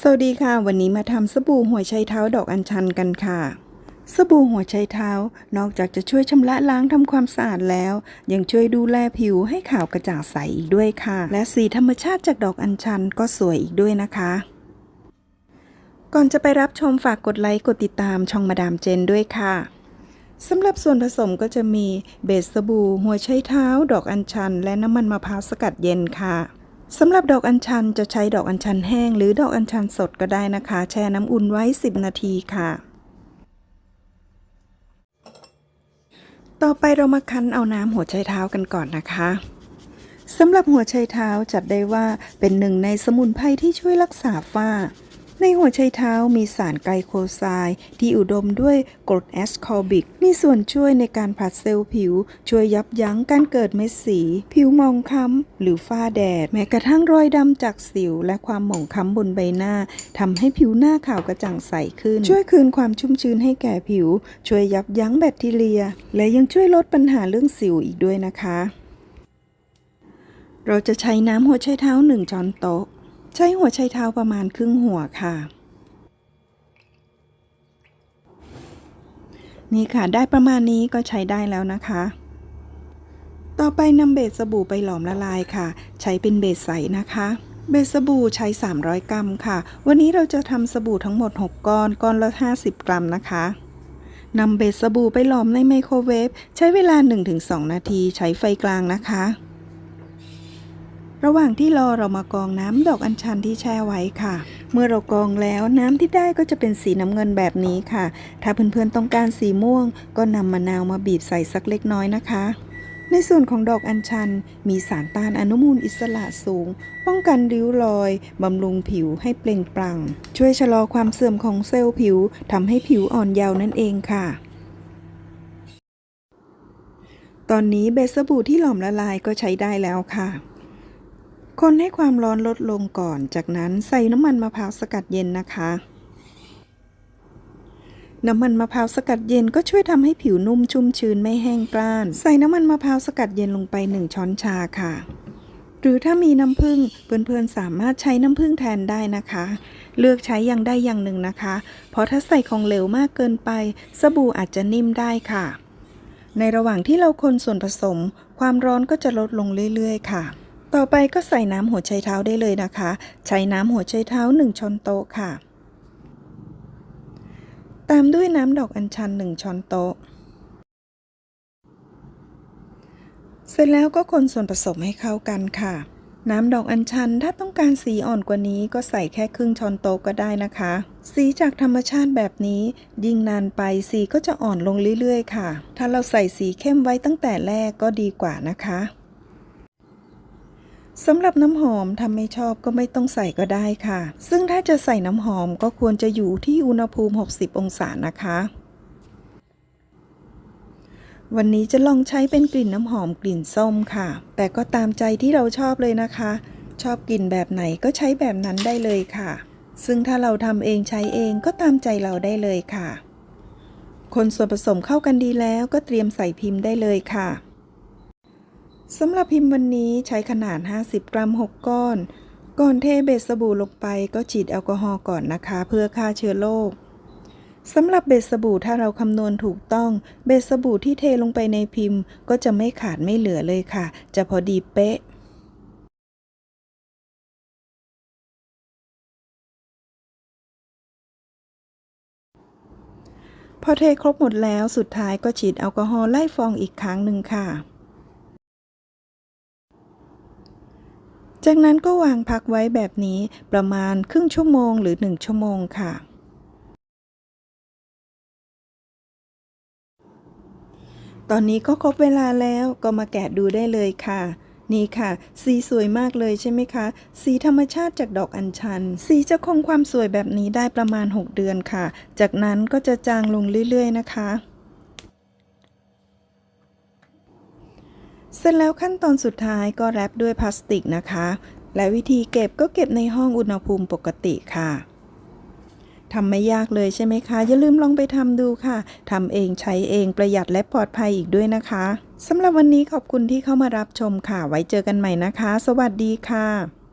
สวัสดีค่ะ วันนี้มาทำสบู่หัวไชเท้าดอกอัญชันกันค่ะ สบู่หัวไชเท้า นอกจากจะช่วยชำระล้างทำความสะอาดแล้ว ยังช่วยดูแลผิวให้ขาวกระจ่างใสอีกด้วยค่ะ และสีธรรมชาติจากดอกอัญชันก็สวยอีกด้วยนะคะ ก่อนจะไปรับชมฝากกดไลค์กดติดตามช่องมาดามเจนด้วยค่ะสำหรับส่วนผสมก็จะมีเบสสบู่หัวไชเท้า ดอกอัญชัน และน้ำมันมะพร้าวสกัดเย็นค่ะ สำหรับดอกอัญชันจะใช้ดอกอัญชันแห้ง หรือดอกอัญชันสดก็ได้นะคะ แช่น้ำอุ่นไว้ 10 นาทีค่ะ ต่อไปเรามาคั้นเอาน้ำหัวไชเท้ากันก่อนนะคะสำหรับหัวไชเท้าจัดได้ว่าเป็นหนึ่งในสมุนไพรที่ช่วยรักษาฝ้า ในหัวไชเท้ามีสารไกลโคไซด์ที่อุดมด้วยกรดแอสคอร์บิก มีส่วนช่วยในการผลัดเซลล์ผิว ช่วยยับยั้งการเกิดเม็ดสี ผิวมองคล้ำหรือฝ้าแดด แม้กระทั่งรอยดำจากสิว และความหมองคล้ำบนใบหน้าทำให้ผิวหน้าขาวกระจ่างใสขึ้น ช่วยคืนความชุ่มชื้นให้แก่ผิว ช่วยยับยั้งแบคทีเรีย และยังช่วยลดปัญหาเรื่องสิวอีกด้วยนะคะ เราจะใช้น้ำหัวไชเท้าหนึ่งช้อนโต๊ะ ใช้หัวไชเท้าประมาณครึ่งหัวค่ะ นี่ค่ะได้ประมาณนี้ก็ใช้ได้แล้วนะคะ ต่อไปนำเบสสบู่ไปหลอมละลายค่ะ ใช้เป็นเบสใสนะคะเบสสบู่ใช้ 300 กรัมค่ะ วันนี้เราจะทำสบู่ทั้งหมด 6 ก้อน ก้อนละ 50 กรัมนะคะนำเบสสบู่ไปหลอมในไมโครเวฟ ใช้เวลา 1-2 นาที ใช้ไฟกลางนะคะ ระหว่างที่รอเรามากรองน้ำดอกอัญชันที่แช่ไว้ค่ะ เมื่อเรากรองแล้วน้ำที่ได้ก็จะเป็นสีน้ำเงินแบบนี้ค่ะ ถ้าเพื่อนๆต้องการสีม่วง ก็นำมะนาวมาบีบใส่สักเล็กน้อยนะคะ ในส่วนของดอกอัญชัน มีสารต้านอนุมูลอิสระสูง ป้องกันริ้วรอยบำรุงผิวให้เปล่งปลั่ง ช่วยชะลอความเสื่อมของเซลล์ผิวทำให้ผิวอ่อนเยาว์นั่นเองค่ะตอนนี้เบสสบู่ที่หลอมละลายก็ใช้ได้แล้วค่ะ คนให้ความร้อนลดลงก่อน จากนั้นใส่น้ำมันมะพร้าวสกัดเย็นนะคะ น้ำมันมะพร้าวสกัดเย็นก็ช่วยทำให้ผิวนุ่มชุ่มชื้นไม่แห้งกร้าน ใส่น้ำมันมะพร้าวสกัดเย็นลงไป 1 ช้อนชาค่ะ หรือถ้ามีน้ำผึ้งเพื่อนๆสามารถใช้น้ำผึ้งแทนได้นะคะ เลือกใช้อย่างใดอย่างหนึ่งนะคะ เพราะถ้าใส่ของเหลวมากเกินไป สบู่อาจจะนิ่มได้ค่ะ ในระหว่างที่เราคนส่วนผสม ความร้อนก็จะลดลงเรื่อยๆ ค่ะ ต่อไปก็ใส่น้ำหัวไชเท้าได้เลยนะคะ ใช้น้ำหัวไชเท้า 1ช้อนโต๊ะค่ะ ตามด้วยน้ำดอกอัญชัน 1ช้อนโต๊ะ เสร็จแล้วก็คนส่วนผสมให้เข้ากันค่ะ น้ำดอกอัญชันถ้าต้องการสีอ่อนกว่านี้ก็ใส่แค่ครึ่งช้อนโต๊ะก็ได้นะคะ สีจากธรรมชาติแบบนี้ ยิ่งนานไปสีก็จะอ่อนลงเรื่อยๆ ค่ะ ถ้าเราใส่สีเข้มไว้ตั้งแต่แรกก็ดีกว่านะคะ สำหรับน้ำหอมถ้าไม่ชอบก็ไม่ต้องใส่ก็ได้ค่ะ ซึ่งถ้าจะใส่น้ำหอมก็ควรจะอยู่ที่อุณหภูมิ 60 องศานะคะ วันนี้จะลองใช้เป็นกลิ่นน้ำหอมกลิ่นส้มค่ะ แต่ก็ตามใจที่เราชอบเลยนะคะ ชอบกลิ่นแบบไหนก็ใช้แบบนั้นได้เลยค่ะ ซึ่งถ้าเราทำเองใช้เองก็ตามใจเราได้เลยค่ะ คนส่วนผสมเข้ากันดีแล้วก็เตรียมใส่พิมพ์ได้เลยค่ะ สำหรับพิมพ์วันนี้ใช้ขนาด 50 กรัม 6 ก้อน ก่อนเทเบสสบู่ลงไปก็ฉีดแอลกอฮอล์ก่อนนะคะ เพื่อฆ่าเชื้อโรคสำหรับเบสสบู่ถ้าเราคำนวณถูกต้อง เบสสบู่ที่เทลงไปในพิมพ์ ก็จะไม่ขาดไม่เหลือเลยค่ะ จะพอดีเป๊ะพอเทครบหมดแล้วสุดท้ายก็ฉีดแอลกอฮอล์ไล่ฟองอีกครั้งหนึ่งค่ะ จากนั้นก็วางพักไว้แบบนี้ประมาณครึ่งชั่วโมงหรือ 1 ชั่วโมงค่ะ ตอนนี้ก็ครบเวลาแล้วก็มาแกะดูได้เลยค่ะนี่ค่ะ สีสวยมากเลยใช่ไหมคะ สีธรรมชาติจากดอกอัญชัน สีจะคงความสวยแบบนี้ได้ประมาณ 6 เดือนค่ะ จากนั้นก็จะจางลงเรื่อยๆนะคะ เสร็จแล้วขั้นตอนสุดท้ายก็แรปด้วยพลาสติกนะคะ และวิธีเก็บก็เก็บในห้องอุณหภูมิปกติค่ะทำไม่ยากเลยใช่ไหมคะ อย่าลืมลองไปทำดูค่ะทำเองใช้เองประหยัดและปลอดภัยอีกด้วยนะคะสำหรับวันนี้ขอบคุณที่เข้ามารับชมค่ะ ไว้เจอกันใหม่นะคะ สวัสดีค่ะ